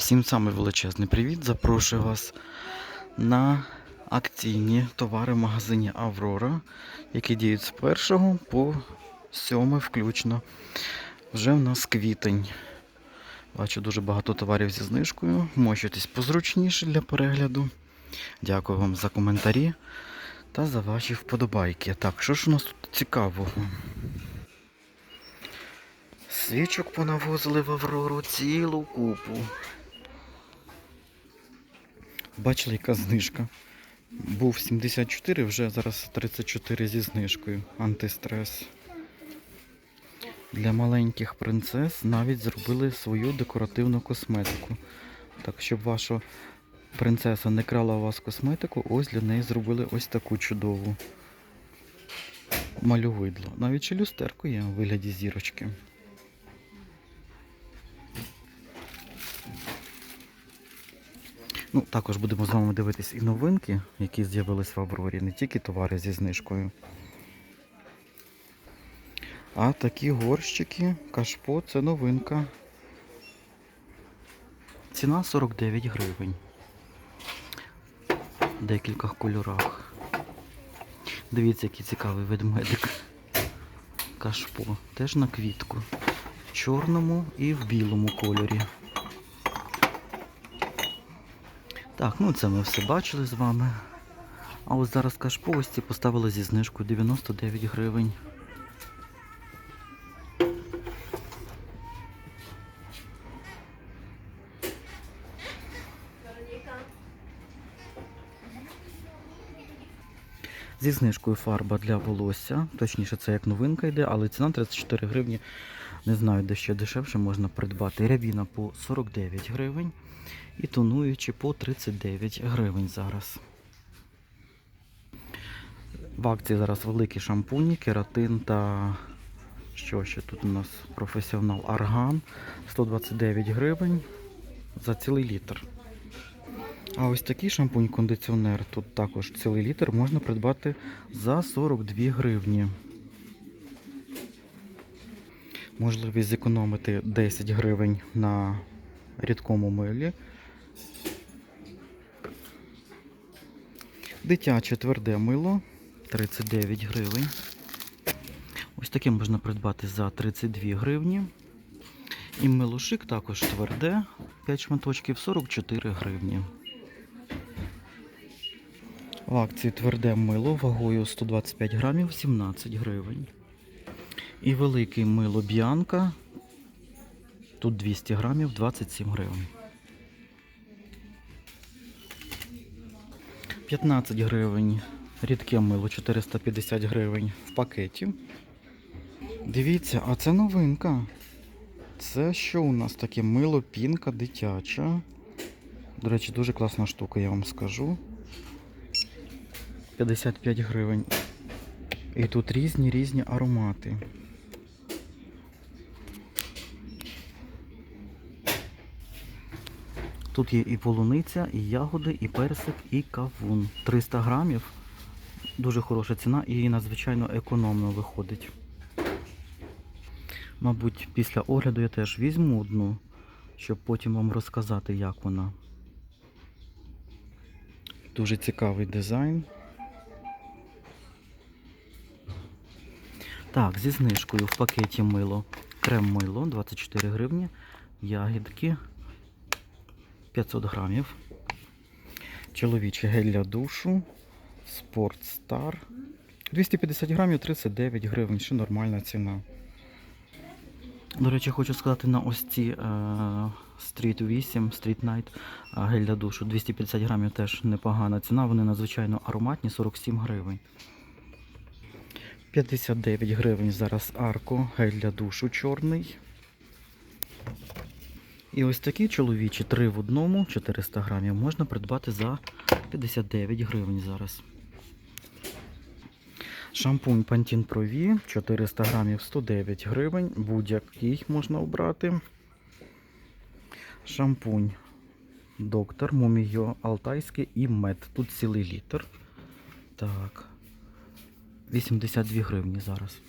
Всім саме величезний привіт. Запрошую вас на акційні товари в магазині Аврора, які діють з 1 по 7 включно. Вже в нас квітень. Бачу дуже багато товарів зі знижкою. Мочитесь позручніше для перегляду. Дякую вам за коментарі та за ваші вподобайки. Так, що ж у нас тут цікавого? Свічок понавозили в Аврору цілу купу. Бачили, яка знижка. Був 74, вже зараз 34 зі знижкою. Антистрес. Для маленьких принцес навіть зробили свою декоративну косметику. Так, щоб ваша принцеса не крала у вас косметику, ось для неї зробили ось таку чудову малювидло. Навіть ще люстерку є у вигляді зірочки. Ну, також будемо з вами дивитись і новинки, які з'явились в Аврорі, не тільки товари зі знижкою. А такі горщики, кашпо це новинка. Ціна 49 гривень. В декількох кольорах. Дивіться, який цікавий ведмедик. Кашпо. Теж на квітку. В чорному і в білому кольорі. Так, ну це ми все бачили з вами. А ось зараз кашпо ось поставили зі знижкою 99 гривень. Зі знижкою фарба для волосся. Точніше, це як новинка йде, але ціна 34 гривні. Не знаю, де ще дешевше можна придбати. Рябіна по 49 гривень і тонуючі по 39 гривень зараз. В акції зараз великі шампуні, кератин та що ще тут у нас професіонал Арган 129 гривень за цілий літр. А ось такий шампунь-кондиціонер, тут також цілий літр, можна придбати за 42 гривні. Можливість зекономити 10 гривень на рідкому милі. Дитяче тверде мило 39 гривень. Ось таке можна придбати за 32 гривні. І милошик також тверде, 5 шматочків 44 гривні. В акції тверде мило вагою 125 грамів 17 гривень. І велике мило Біанка. Тут 200 грамів 27 гривень. 15 гривень. Рідке мило 450 гривень в пакеті. Дивіться, а це новинка. Це що у нас таке мило пінка дитяча. До речі, дуже класна штука, я вам скажу. 55 гривень. І тут різні різні аромати. Тут є і полуниця, і ягоди, і персик, і кавун. 300 грамів. Дуже хороша ціна і надзвичайно економно виходить. Мабуть, після огляду я теж візьму одну, щоб потім вам розказати, як вона. Дуже цікавий дизайн. Так, зі знижкою в пакеті мило. Крем мило 24 гривні. Ягідки 500 грамів. Чоловічий гель для душу. Стар. 250 грамів 39 гривень, ще нормальна ціна. До речі, хочу сказати на ось ці е, Street 8, Street Night е, гель для душу. 250 грамів теж непогана ціна. Вони надзвичайно ароматні, 47 гривень. 59 гривень зараз арко, гель для душу чорний. І ось такі чоловічі 3 в одному, 400 грамів, можна придбати за 59 гривень зараз. Шампунь Pantene Pro V 400 грамів 109 гривень. Будь-який можна обрати. Шампунь Доктор Муміо Алтайський і мед. Тут цілий літр. Так. 82 гривні зараз.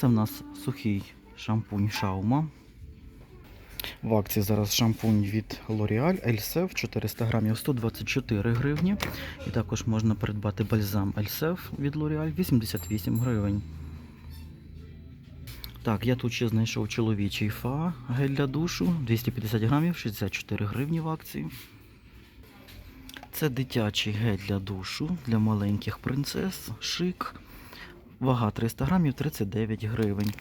Це в нас сухий шампунь Шаума. В акції зараз шампунь від L'Oreal Elsef 400 грамів 124 гривні. І також можна придбати бальзам Elsef від L'Oreal 88 гривень. Так, я тут ще знайшов чоловічий фа гель для душу 250 грамів 64 гривні в акції. Це дитячий гель для душу для маленьких принцес. Шик. Вага 300 грамів 39 гривень.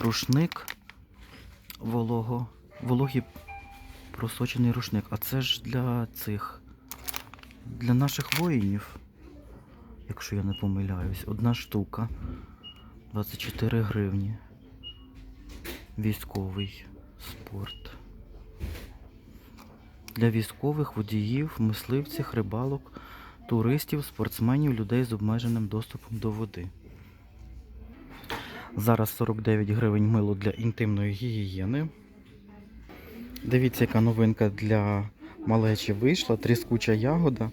Рушник волого, вологий просочений рушник. А це ж для цих. Для наших воїнів. Якщо я не помиляюсь, одна штука. 24 гривні. Військовий спорт. Для військових, водіїв, мисливців, рибалок, туристів, спортсменів, людей з обмеженим доступом до води. Зараз 49 гривень мило для інтимної гігієни. Дивіться, яка новинка для малечі вийшла. Тріскуча ягода.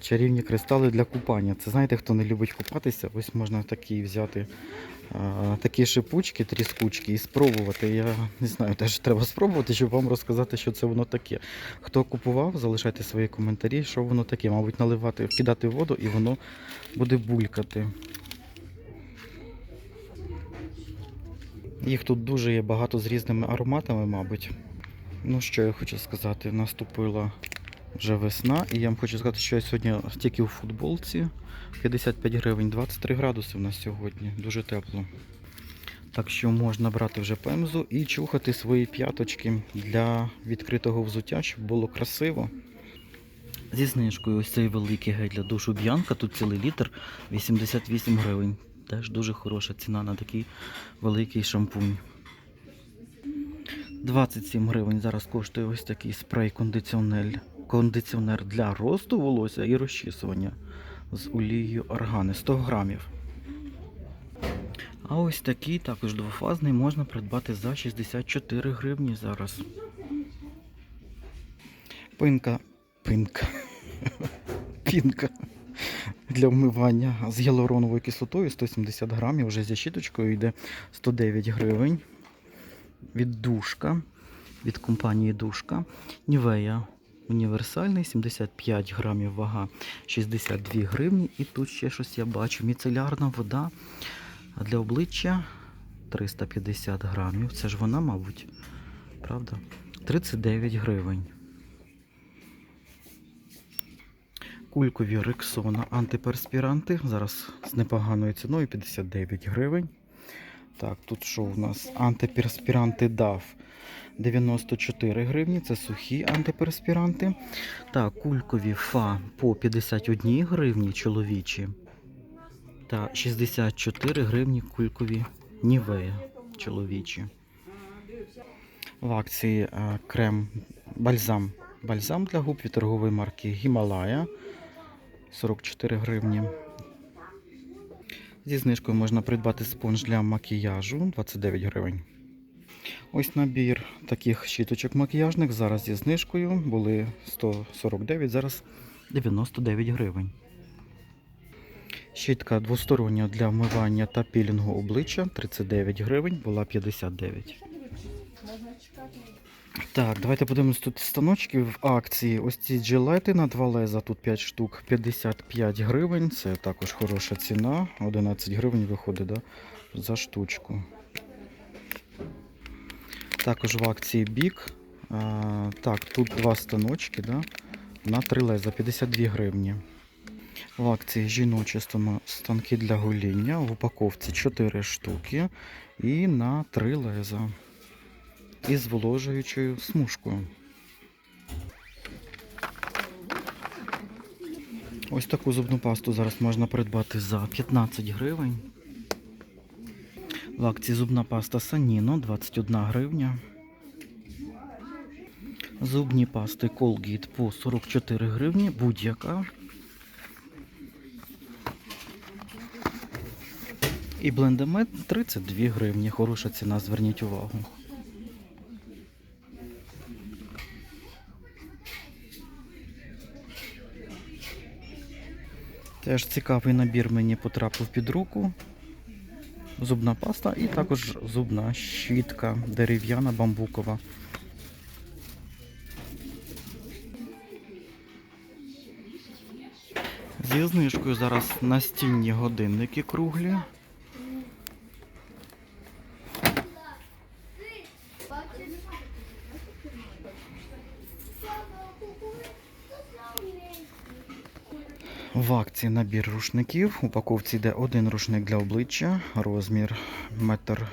Чарівні кристали для купання. Це знаєте, хто не любить купатися, ось можна такі взяти такі шипучки, тріскучки і спробувати. Я не знаю, теж треба спробувати, щоб вам розказати, що це воно таке. Хто купував, залишайте свої коментарі, що воно таке. Мабуть, наливати, кидати воду і воно буде булькати. Їх тут дуже є багато з різними ароматами, мабуть. Ну, що я хочу сказати, наступила вже весна, і я вам хочу сказати, що я сьогодні тільки у футболці 55 гривень, 23 градуси в нас сьогодні, дуже тепло. Так що можна брати вже пемзу і чухати свої п'яточки для відкритого взуття, щоб було красиво. Зі знижкою ось цей великий гель для душу Б'янка, тут цілий літр 88 гривень. Теж дуже хороша ціна на такий великий шампунь. 27 гривень зараз коштує ось такий спрей-кондиціонер кондиціонер для росту волосся і розчісування з олією органи 100 грамів. А ось такий також двофазний можна придбати за 64 гривні зараз. Пинка. Пинка. Пінка для вмивання з гіалуроновою кислотою 170 грамів, вже зі щіточкою йде 109 гривень. Від душка, від компанії Душка. Нівея універсальний, 75 грамів вага, 62 гривні. І тут ще щось я бачу. Міцелярна вода для обличчя 350 грамів. Це ж вона, мабуть, правда? 39 гривень. Кулькові Рексона антиперспіранти. Зараз з непоганою ціною 59 гривень. Так, тут що у нас? Антиперспіранти DAF 94 гривні. Це сухі антиперспіранти. Так, кулькові ФА по 51 гривні чоловічі. Та 64 гривні кулькові Нівея чоловічі. В акції е, крем бальзам. Бальзам для губ від торгової марки Гімалая 44 гривні. Зі знижкою можна придбати спонж для макіяжу 29 гривень. Ось набір таких щіточок макіяжних. Зараз зі знижкою були 149, зараз 99 гривень. Щітка двостороння для вмивання та пілінгу обличчя 39 гривень, була 59. Так, давайте подивимось тут станочки в акції. Ось ці джилети на два леза, тут 5 штук, 55 гривень. Це також хороша ціна. 11 гривень виходить да, за штучку. Також в акції бік. А, так, тут два станочки да, на три леза, 52 гривні. В акції жіночі станки для гоління. В упаковці 4 штуки і на 3 леза. Із зволожуючою смужкою. Ось таку зубну пасту зараз можна придбати за 15 гривень. В акції зубна паста Саніно 21 гривня. Зубні пасти Colgate по 44 гривні, будь-яка. І блендемет 32 гривні. Хороша ціна, зверніть увагу. Теж цікавий набір мені потрапив під руку. зубна паста і також зубна щітка дерев'яна бамбукова. Зі знижкою зараз настінні годинники круглі. В акції набір рушників. У упаковці йде один рушник для обличчя, розмір метр.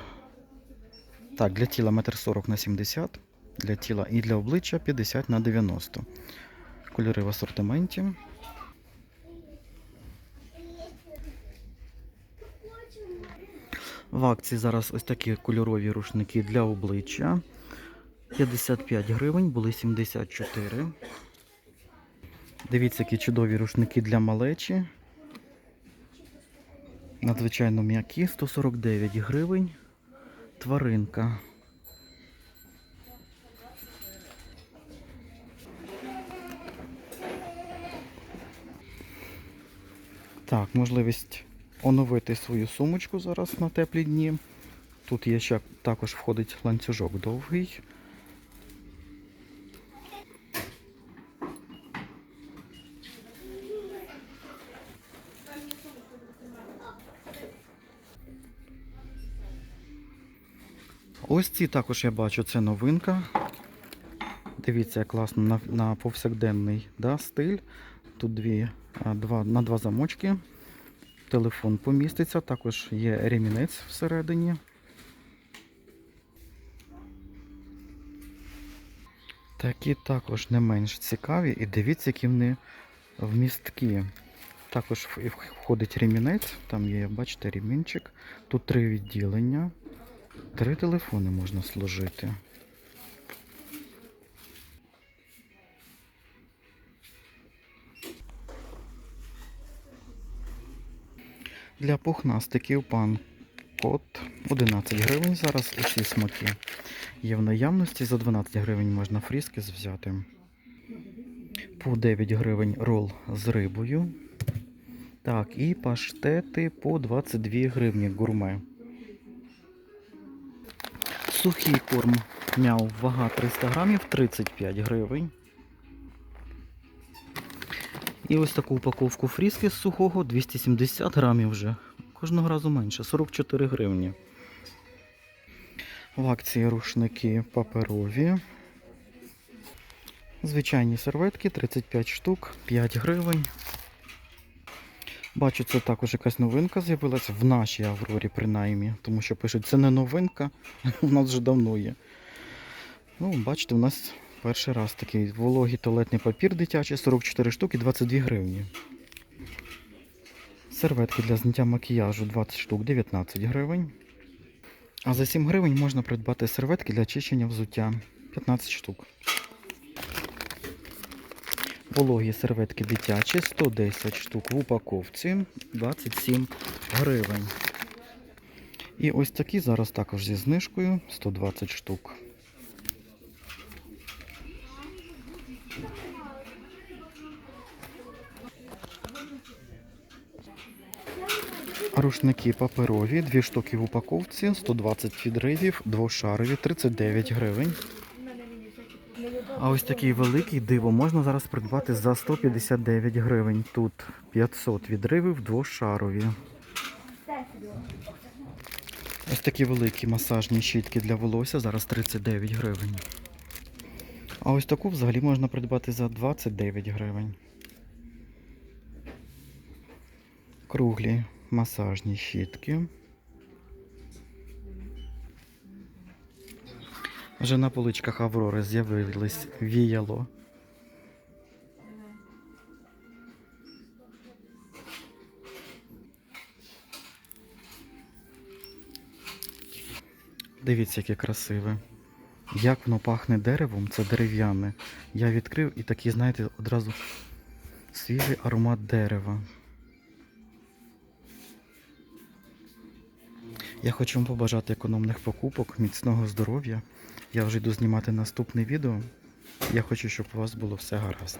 Так, для тіла метр 40 на 70, для тіла і для обличчя 50 на 90. Кольори в асортименті. В акції зараз ось такі кольорові рушники для обличчя. 55 гривень, були 74. Дивіться, які чудові рушники для малечі. Надзвичайно м'які, 149 гривень. Тваринка. Так, можливість оновити свою сумочку зараз на теплі дні. Тут є ще також входить ланцюжок довгий. Ось ці також я бачу, це новинка. Дивіться, як класно на, на повсякденний да, стиль. Тут дві, два, на два замочки. Телефон поміститься, також є ремінець всередині. Такі також не менш цікаві. І дивіться, які вони вмісткі. Також входить ремінець, там є, бачите, ремінчик. Тут три відділення. Три телефони можна сложити. Для пухнастиків пан кот 11 гривень. Зараз усі смаки є в наявності. За 12 гривень можна фріскис взяти. По 9 гривень рол з рибою. Так, і паштети по 22 гривні гурме. Сухий корм мяу, вага 300 грамів, 35 гривень. І ось таку упаковку фріски з сухого 270 грамів вже. Кожного разу менше, 44 гривні. В акції рушники паперові. Звичайні серветки 35 штук, 5 гривень. Бачу, це також якась новинка з'явилася в нашій Аврорі, принаймні. Тому що пишуть, це не новинка, у нас вже давно є. Ну, бачите, у нас перший раз такий вологий туалетний папір дитячий, 44 штуки, 22 гривні. Серветки для зняття макіяжу 20 штук, 19 гривень. А за 7 гривень можна придбати серветки для чищення взуття 15 штук. Вологі серветки дитячі 110 штук в упаковці 27 гривень. І ось такі зараз також зі знижкою 120 штук. Рушники паперові, дві штуки в упаковці, 120 відривів, двошарові, 39 гривень. А ось такий великий диво можна зараз придбати за 159 гривень. Тут 500 відривів двошарові. Ось такі великі масажні щітки для волосся зараз 39 гривень. А ось таку взагалі можна придбати за 29 гривень. Круглі масажні щітки. Вже на поличках Аврори з'явились віяло. Дивіться, яке красиве. Як воно пахне деревом, це дерев'яне. Я відкрив і такий, знаєте, одразу свіжий аромат дерева. Я хочу вам побажати економних покупок, міцного здоров'я. Я вже йду знімати наступне відео. Я хочу, щоб у вас було все гаразд.